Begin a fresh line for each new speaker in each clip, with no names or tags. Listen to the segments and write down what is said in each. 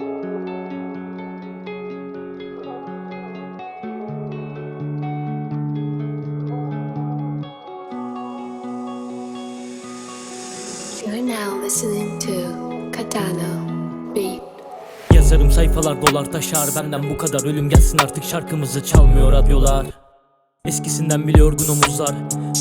You're now listening to Katano Beat.
Yazarım sayfalar dolar taşar Benden bu kadar ölüm gelsin artık şarkımızı çalmıyor radyolar. Eskisinden bile yorgun omuzlar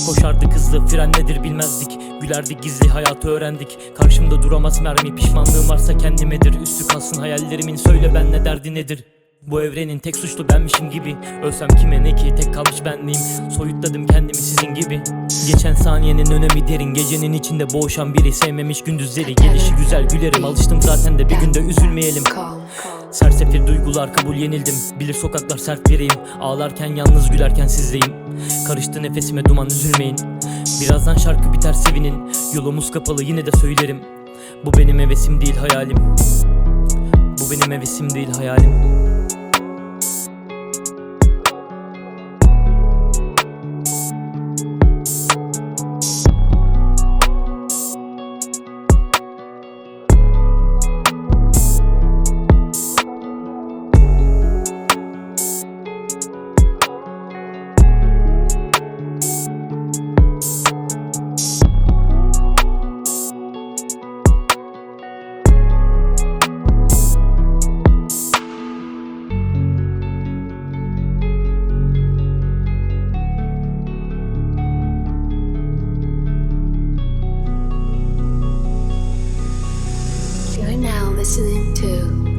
Koşardık hızlı fren nedir bilmezdik Gülerdik gizli hayatı öğrendik. Karşımda duramaz mermi pişmanlığım varsa kendimedir. Üstü kalsın hayallerimin söyle ben ne derdi nedir? Bu evrenin tek suçlu benmişim gibi. Ölsem kime ne ki tek kalmış benliğim Soyutladım kendimi sizin gibi. Geçen saniyenin önemi derin. Gecenin içinde boğuşan biri Sevmemiş gündüzleri Gelişi güzel gülerim. Alıştım zaten de bir günde üzülmeyelim. Sersefil duygular kabul yenildim. Bilir sokaklar sert biriyim. Ağlarken yalnız gülerken sizdeyim. Karıştı nefesime duman üzülmeyin Birazdan şarkı biter sevinin Yolumuz kapalı yine de söylerim. Bu benim hevesim değil hayalim. Bu benim hevesim değil hayalim listening to.